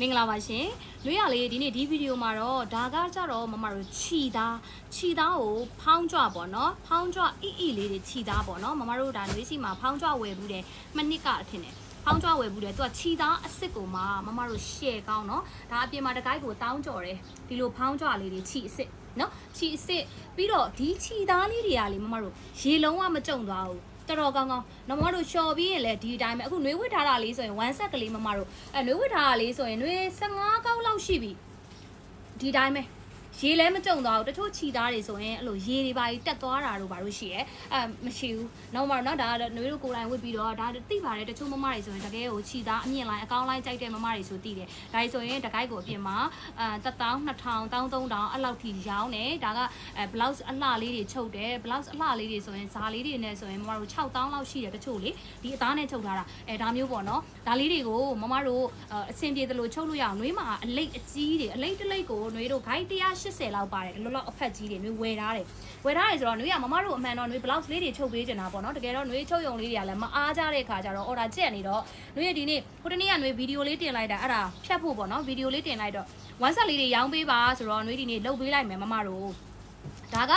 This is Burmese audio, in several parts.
မင်္ဂလာပါရှင်လွေရလေးဒီနေ့ဒီဗီဒီယိုမှာတော့ဒါကကြတော့မမတို့ခြီသားခြီသားကိုဖောင်းကြွပေါ့နော်ဖောင်းကြွအီအီလေးတွေခြီသားပေါ့နော်မမတို့ဒါလွေးစီမှာဖောင်းကြွဝယ်ဘူးတယ်မနစ်ကအထင်တယ်ဖောင်းကြွဝယ်ဘူးတယ်သူကခြီသားအစ်စ်ကိုမှမမတို့ရှယ်ကောင်းနော်ဒါအပြင်မှာတကိုက်ကိုတောင်းကြော်တယ်ဒီလိုဖောင်းကြွလေးတွေခြီအစ်စ်နော်ခြီအစ်စ်ပြီးတော့ဒီခြီသားလေးတွေကလေမမတို့ရေလုံးဝမကြုံသွားဘူး တော်တော်ကောင်းကောင်းနော်မမတို့လျှော်ပြီးရင်လည်းဒီအတိုင်းပဲအခုနှွေးဝစ်ထားတာလေးဆိုရင်1ဆက်ကလေးမမတို့အဲနှွေးဝစ်ထားတာလေးဆိုရင်နှွေး15ကောက်လောက်ရှိပြီဒီတိုင်းပဲ ရေလည်းမကြုံသွားဘူးတချို့ခြီသားတွေဆိုရင်အဲ့လိုရေတွေပါကြီးတက်သွားတာတို့ဘာလို့ရှိရဲအဲမရှိဘူးနောက်မှတော့ဒါနှွေးတို့ကိုယ်တိုင်ဝစ်ပြီးတော့ဒါသိပါတယ်တချို့မမတွေဆိုရင်တကယ်ကိုခြီသားအမြင့်လိုက်အကောင်းလိုက်ကြိုက်တဲ့မမတွေဆိုသိတယ်ဒါဆိုရင်တကိုက်ကိုအပြင်မှာအဲ1000 2000 3000အဲ့လောက်ထိရောင်းတယ်ဒါကအဲ blouse အလှလေးတွေချုပ်တယ် blouse အလှလေးတွေဆိုရင်ဇာလေးတွေနဲ့ဆိုရင်မမတို့6000လောက်ရှိတယ်တချို့လေဒီအသားနဲ့ချုပ်ထားတာအဲဒါမျိုးပေါ့နော်ဒါလေးတွေကိုမမတို့အဆင်ပြေသလိုချုပ်လို့ရအောင်နှွေးမှာအလိတ်အကြီးတွေအလိတ်တလိတ်ကိုနှွေးတို့ guide 180လောက်ပါတယ်လောလောအဖက်ကြီးတွေနှွေးဝယ်ထားတယ်ဝယ်ထားတယ်ဆိုတော့နှွေးကမမတို့အမှန်တော့နှွေး blouse လေးတွေချုပ်ပေးချင်တာပေါ့နော်တကယ်တော့နှွေးချုပ်ယုံလေးတွေကလည်းမအားကြတဲ့ခါကျတော့ order ချက်နေတော့နှွေးဒီနေ့ဟိုတနေ့ကနှွေးဗီဒီယိုလေးတင်လိုက်တာအဲ့ဒါဖြတ်ဖို့ပေါ့နော်ဗီဒီယိုလေးတင်လိုက်တော့ one set လေးတွေရောင်းပေးပါဆိုတော့နှွေးဒီနေ့လုတ်ပေးလိုက်မယ်မမတို့ဒါက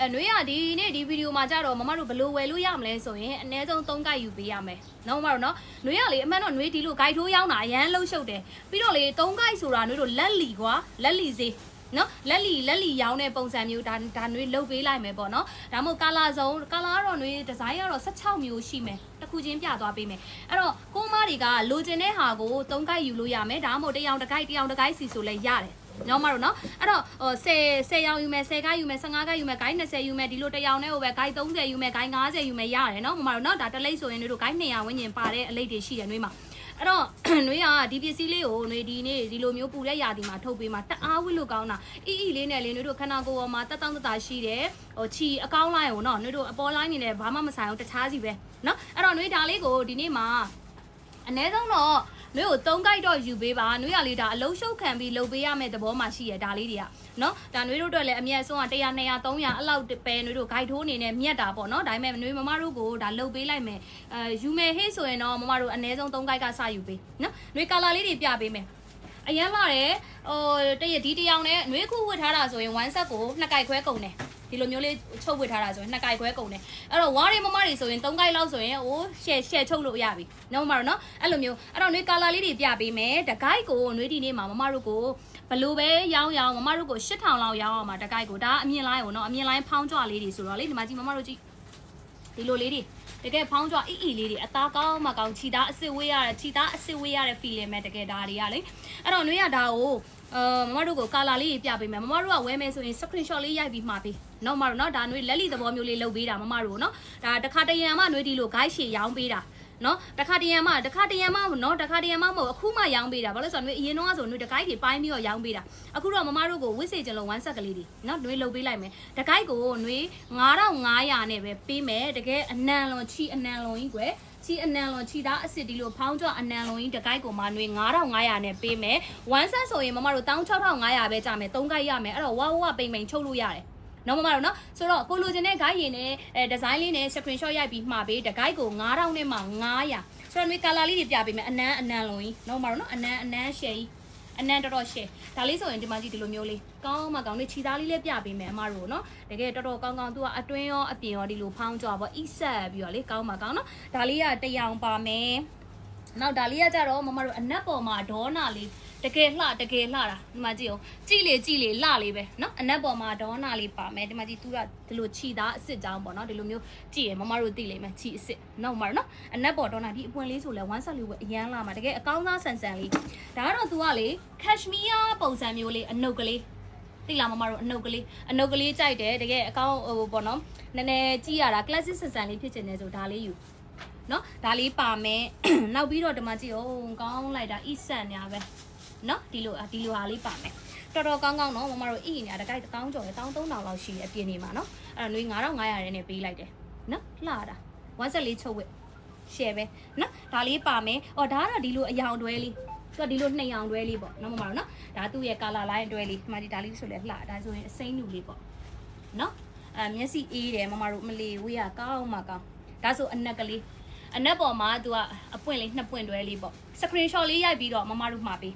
အဲနှွေးရဒီနေ့ဒီဗီဒီယိုမှာကြတော့မမတို့ဘယ်လိုဝယ်လို့ရမလဲဆိုရင်အနည်းဆုံး3ကိုက်ယူပေးရမယ်။နော်မမတို့နော်နှွေးရလေအမှန်တော့နှွေးဒီလိုဂိုက်ထိုးရောင်းတာအရန်လှုပ်ရှုပ်တယ်။ပြီးတော့လေ3ကိုက်ဆိုတာနှွေးတို့လက်လီကွာလက်လီစေး နော်လက်လီလက်လီရောင်းတဲ့ပုံစံမျိုးဒါဒါနှွေးလုတ်ပေးလိုက်မယ်ပေါ့နော်ဒါမှမဟုတ်ကာလာစုံကာလာကတော့နှွေးဒီဇိုင်းကတော့16မျိုးရှိမယ်တစ်ခုချင်းပြသွားပေးမယ်အဲ့တော့ကိုမတွေကလိုချင်တဲ့ဟာကို3ကိုက်ယူလို့ရမယ်ဒါမှမဟုတ်တစ်ယောက်တစ်ကိုက်တစ်ယောက်တစ်ကိုက်စီဆိုလဲရတယ်နော်မတို့နော်အဲ့တော့ဟို10 10ရောင်ယူမယ်10ကိုက်ယူမယ်15ကိုက်ယူမယ်ကိုက်20ယူမယ်ဒီလိုတစ်ယောက်နဲ့ဟိုပဲကိုက်30ယူမယ်ကိုက်50ယူမယ်ရတယ်နော်မမတို့နော်ဒါတစ်လိပ်ဆိုရင်တို့ကိုက်200ဝန်းကျင်ပါတဲ့အလိပ်တွေရှိတယ်နှွေးမှာ အဲ့တော့နှွေးကဒီပစ္စည်းလေးကိုနှွေးဒီနေ့ဒီလိုမျိုးပူတဲ့ຢာဒီမှာထုတ်ပေးမှာတအားဝစ်လို့ကောင်းတာအီအီလေးနဲ့လေးနှွေးတို့ခန္ဓာကိုယ်ပေါ်မှာတက်တောင့်တတာရှိတယ်ဟိုခြီအကောင်းလိုက်ကိုနော်နှွေးတို့အပေါ်လိုင်းနေနဲ့ဘာမှမဆိုင်အောင်တခြားစီပဲနော်အဲ့တော့နှွေးဒါလေးကိုဒီနေ့မှာအ ਨੇ ဆုံးတော့ နှွေးကို၃ကိုက်တော့ယူပေးပါနှွေးရလေးဒါအလုံးရှုပ်ခံပြီးလုပ်ပေးရမယ့်သဘောမှရှိရဒါလေးတွေကနော်ဒါနှွေးတို့အတွက်လည်းအမြတ်ဆုံးက100 200 300အဲ့လောက်ပဲနှွေးတို့ဂိုက်ထိုးအနေနဲ့မြတ်တာပေါ့နော်ဒါပေမဲ့နှွေးမမတို့ကိုဒါလုပ်ပေးလိုက်မယ်အဲယူမယ်ဟေ့ဆိုရင်တော့မမတို့အ ਨੇ ဆုံး၃ကိုက်ကစယူပေးနော်နှွေးကာလာလေးတွေပြပေးမယ်အရန်လာတယ်ဟိုတရဒီတယောက်နဲ့နှွေးခုဝတ်ထားတာဆိုရင်1 set ကို2ကိုက်ခွဲကုန်တယ် ဒီလိုမျိုးလေးချုပ်ဝစ်ထားတာဆိုရင်နှစ်ကိုက်ခွဲကုန်တယ်အဲ့တော့ဝါးရီမမတွေဆိုရင်၃ကိုက်လောက်ဆိုရင်အိုးရှယ်ရှယ်ချုပ်လို့ရပြီနော်မမတို့နော်အဲ့လိုမျိုးအဲ့တော့နွေကာလာလေးတွေပြပေးမယ်တကိုက်ကိုနွေဒီနေ့မှာမမတို့ကိုဘလို့ပဲရောင်းရောင်းမမတို့ကို8000လောက်ရောင်းအောင်မှာတကိုက်ကိုဒါအမြင်လိုင်းကိုနော်အမြင်လိုင်းဖောင်းကြွလေးတွေဆိုတော့လေဒီမှာကြည့်မမတို့ကြည့်ဒီလိုလေးတွေတကယ်ဖောင်းကြွအီအီလေးတွေအသားကောင်းမှကောင်းခြိသားအစ်စ်ဝေးရတဲ့ခြိသားအစ်စ်ဝေးရတဲ့ feel မဲ့တကယ်ဒါတွေကလေအဲ့တော့နွေရဒါကိုအာမမတို့ကိုကာလာလေးပြပေးမယ်မမတို့ကဝဲမယ်ဆိုရင် screenshot လေးရိုက်ပြီးမှာပေး နော်မမတို့နော်ဒါနွေလက်လီသဘောမျိုးလေးလုပ်ပေးတာမမတို့နော်ဒါတခါတရံမှနွေဒီလို guide ရှည်ရောင်းပေးတာနော်တခါတရံမှတခါတရံမှနော်တခါတရံမှမဟုတ်အခုမှရောင်းပေးတာဘာလို့လဲဆိုတော့နွေအရင်တော့ဆိုနွေတကိုက်တွေပိုင်းပြီးတော့ရောင်းပေးတာအခုတော့မမတို့ကိုဝစ်စေချင်လို့1ဆက်ကလေးတွေနော်နွေလုပ်ပေးလိုက်မယ်တကိုက်ကိုနွေ9500နဲ့ပဲပေးမယ်တကယ်အနံလွန်ချီအနံလွန်ကြီးကွယ်ချီအနံလွန်ချီသားအစ်စ်ဒီလိုဖောင်းကြအနံလွန်ကြီးတကိုက်ကိုမှနွေ9500နဲ့ပေးမယ်1ဆက်ဆိုရင်မမတို့16500ပဲကြာမယ်3ကိုက်ရမယ်အဲ့တော့ဝါဝါပိန်ပိန်ချုပ်လို့ရတယ် နော်မမတို့နော်ဆိုတော့ကိုလိုချင်တဲ့ guide ရင်နဲ့အဲဒီဇိုင်းလေးနဲ့ screenshot ရိုက်ပြီးမှာပေးတကိုက်ကို9000နဲ့မှ900ဆိုတော့နွေ color လေးတွေပြပေးမယ်အနန်းအနန်းလုံးကြီးနော်မမတို့နော်အနန်းအနန်း share ကြီးအနန်းတော်တော် share ဒါလေးဆိုရင်ဒီမှာကြည့်ဒီလိုမျိုးလေးကောင်းမှကောင်းလေးခြီသားလေးလည်းပြပေးမယ်အမတို့နော်တကယ်တော်တော်ကောင်းကောင်းသူကအတွင်းရောအပြင်ရောဒီလိုဖောင်းကြွားပေါ့ e set ပြီးတော့လေကောင်းမှကောင်းနော်ဒါလေးကတရောင်ပါမယ်နောက်ဒါလေးကကြတော့မမတို့အနက်ပေါ်မှာဒေါနာလေး တကယ်လှတကယ်လှတာဒီမှာကြည့်အောင်ကြည့်လေကြည့်လေလှလေးပဲเนาะအနက်ပေါ်မှာဒေါနာလေးပါမယ်ဒီမှာကြည့်သူကဒီလိုခြီသားအစ်စ်ကြောင်းပေါ့เนาะဒီလိုမျိုးကြည့်ရမမတို့သိလိမ့်မယ်ခြီအစ်စ်နောက်မှာเนาะအနက်ပေါ်ဒေါနာဒီအပွင့်လေးဆိုလဲ1ဆက်လေးပဲအရန်လာမှာတကယ်အကောင်းစားဆန်ဆန်လေးဒါကတော့သူကလေကက်ရှမီးယားပုံစံမျိုးလေးအနုပ်ကလေးသိလားမမတို့အနုပ်ကလေးအနုပ်ကလေးကြိုက်တယ်တကယ်အကောင်းဟိုပေါ့နော်နည်းနည်းကြည့်ရတာ classic ဆန်ဆန်လေးဖြစ်ချင်တယ်ဆိုဒါလေးယူနော်ဒါလေးပါမယ်နောက်ပြီးတော့ဒီမှာကြည့်အောင်ကောင်းလိုက်တာ e ဆန်ညာပဲ နော်ဒီလိုဒီလိုဟာလေးပါမယ်တော်တော်ကောင်းကောင်းနော်မမတို့အီညာတကိုက်တောင်းကြော်ရ1300လောက်ရှိတယ်အပြင်နေမှာနော်အဲ့တော့နှွေ9500ရဲနဲ့ပေးလိုက်တယ်နော်လှတာဝမ်းဆက်လေးချုပ်ဝက် share ပဲနော်ဒါလေးပါမယ်အော်ဒါကတော့ဒီလိုအယောင်တွဲလေးသူကဒီလိုနှစ်ယောင်တွဲလေးပေါ့နော်မမတို့နော်ဒါသူ့ရဲ့ color line တွဲလေးဒီမှာဒီဒါလေးဆိုလဲလှဒါဆိုရင်အစိမ့်လူလေးပေါ့နော်အဲမျက်စိအေးတယ်မမတို့မလီဝေးရကောင်းမှကောင်းဒါဆိုအနက်ကလေးအနက်ပေါ်မှာသူကအပွင့်လေးနှစ်ပွင့်တွဲလေးပေါ့ screenshot လေးရိုက်ပြီးတော့မမတို့မှာပေး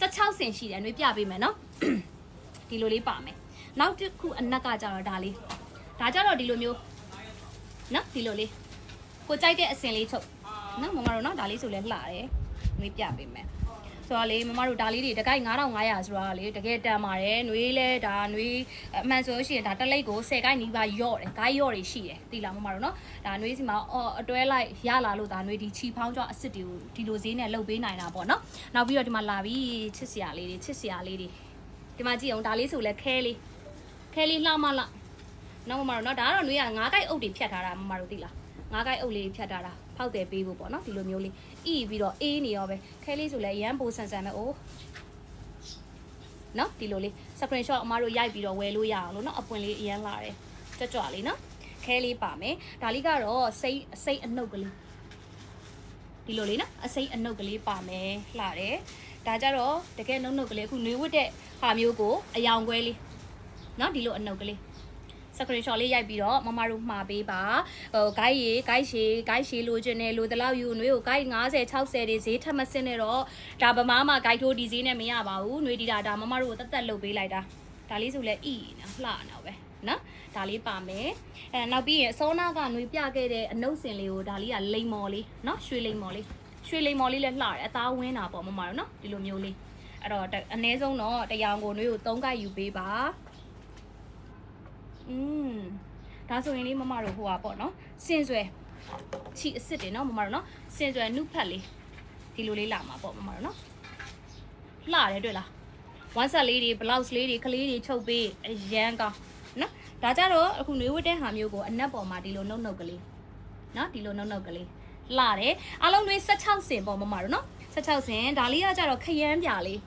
16ဆင်ရှိတယ်နှွေးပြပေးမယ်နော်ဒီလိုလေးပါမယ်နောက်တစ်ခုအနက်ကကြတော့ဒါလေးဒါကြတော့ဒီလိုမျိုးနော်ဒီလိုလေးကိုကြိုက်တဲ့အစင်လေးချုပ်နော်မမတို့နော်ဒါလေးဆိုလဲလှတယ်နှွေးပြပေးမယ် ဆိုတော့လေမမတို့ဒါလေးတွေတကိုက်9500ဆိုတော့လေတကယ်တန်ပါတယ်နှွေးလဲဒါနှွေးအမှန်ဆိုလို့ရှိရင်ဒါတစ်လိပ်ကို10ကိုက်နီးပါးယော့တယ်ဂိုင်းယော့တွေရှိတယ်သိလားမမတို့နော်ဒါနှွေးစီမှာအော်အတွဲလိုက်ရလာလို့ဒါနှွေးဒီချီဖောင်းကြအစ်စ်တွေကိုဒီလိုဈေးနဲ့လှုပ်ပေးနိုင်တာပေါ့နော်နောက်ပြီးတော့ဒီမှာလာပြီးချစ်စရာလေးတွေချစ်စရာလေးတွေဒီမှာကြည့်အောင်ဒါလေးဆိုလဲခဲလေးခဲလေးလှမလားနော်မမတို့နော်ဒါကတော့နှွေးက9ကိုက်အုပ်တွေဖြတ်ထားတာမမတို့သိလား9ကိုက်အုပ်လေးဖြတ်ထားတာ ဖောက်တယ်ပေးဖို့ပေါ့နော်ဒီလိုမျိုးလေးအီပြီးတော့အေးနေရောပဲခဲလေးဆိုလဲရမ်းပိုဆန်ဆန်ပဲအိုးနော်ဒီလိုလေး screenshot အမတို့ရိုက်ပြီးတော့ဝယ်လို့ရအောင်လို့နော်အပွင့်လေးအရန်လာတယ်ကြွကြွလေးနော်ခဲလေးပါမယ်ဒါလေးကတော့စိတ်စိတ်အနှုတ်ကလေးဒီလိုလေးနော်အစိတ်အနှုတ်ကလေးပါမယ်လှတယ်ဒါကြတော့တကယ်နှုတ်နှုတ်ကလေးအခုနှွေးဝတ်တဲ့ဟာမျိုးကိုအယောင်ခွဲလေးနော်ဒီလိုအနှုတ်ကလေး screenshot လေးရိုက်ပြီးတော့မမတို့မှာပေးပါဟို guide ရေ guide ရှည် guide ရှည်လိုချင်တယ်လိုတလောက်ယူနှွေးကို guide 50 60တွေဈေးထပ်မစင်းနဲ့တော့ဒါဗမာမှာ guide ထိုးဒီဈေးနဲ့မရပါဘူးနှွေးဒီတာဒါမမတို့ကိုတတ်တတ်လုပ်ပေးလိုက်တာဒါလေးဆိုလဲအီနော်လှနော်ပဲနော်ဒါလေးပါမယ်အဲနောက်ပြီးရင်အစောနာကနှွေးပြခဲ့တဲ့အနှုတ်စင်လေးကိုဒါလေးကလိမ်မော်လေးနော်ရွှေလိမ်မော်လေးရွှေလိမ်မော်လေးလည်းလှတယ်အသားဝင်းတာပေါ့မမတို့နော်ဒီလိုမျိုးလေးအဲ့တော့အနည်းဆုံးတော့တရောင်ကိုနှွေးကို၃ကယူပေးပါ อืมဒါဆိုရင်လေးမမတို့ဟိုပါပေါ့နော်စင်ဆွဲချီအစ်စ်တွေနော်မမတို့နော်စင်ဆွဲနုဖက်လေးဒီလိုလေးလာမှာပေါ့မမတို့နော်လှတယ်တွေ့လားဝမ်းဆက်လေးတွေဘလောက်စ်လေးတွေကလေးတွေချုပ်ပေးအရန်ကောင်းနော်ဒါကြတော့အခုနှွေးဝတ်တဲ့ဟာမျိုးကိုအနက်ပေါ်မှာဒီလိုနှုတ်နှုတ်ကလေးနော်ဒီလိုနှုတ်နှုတ်ကလေးလှတယ်အားလုံးတွေ16စင်ပေါ့မမတို့နော်16စင်ဒါလေးကကြတော့ခရမ်းပြလေး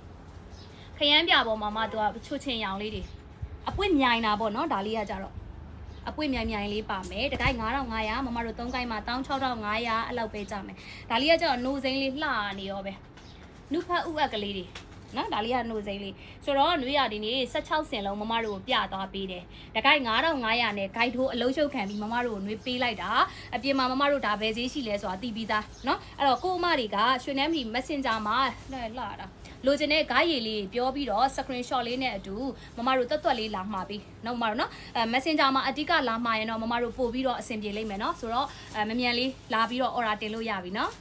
ခရမ်းပြပေါ်မှာမှသူကချွတ်ချင်ရောင်လေးတွေ အပွင့်မြိုင်တာပေါ့နော်ဒါလေးကကြတော့အပွင့်မြိုင်မြိုင်လေးပါမယ်တကိုက်9500မမတို့3ကိုက်မှာ16500အဲ့လောက်ပဲကြမယ်ဒါလေးကကြတော့နိုစိမ်းလေးလှနေရောပဲနုဖတ်ဥအက်ကလေးတွေ နော်ဒါလေးကနိုစိမ်းလေးဆိုတော့နွေရဒီနေ့16ဆင်လုံးမမတို့ကိုပြသွားပေးတယ်တကိုက်9500နဲ့ဂိုက်ထိုးအလုံးရှုပ်ခံပြီးမမတို့ကိုနွေပေးလိုက်တာအပြင်မှာမမတို့ဒါပဲဈေးရှိလဲဆိုတာသိပြီးသားနော်အဲ့တော့ကိုအမတွေကရွှေနှမ်းမီ Messenger မှာလှလှတာလိုချင်တဲ့ guide ရေးလေးပြောပြီးတော့ screenshot လေးနဲ့အတူမမတို့တွတ်တွတ်လေးလာမှာပြီးနောက်မမတို့နော်အဲ messenger မှာအတိကလာမှာရင်တော့မမတို့ပို့ပြီးတော့အဆင်ပြေလိမ့်မယ်နော်ဆိုတော့အဲမမြန်လေးလာပြီးတော့ order တင်လို့ရပြီနော်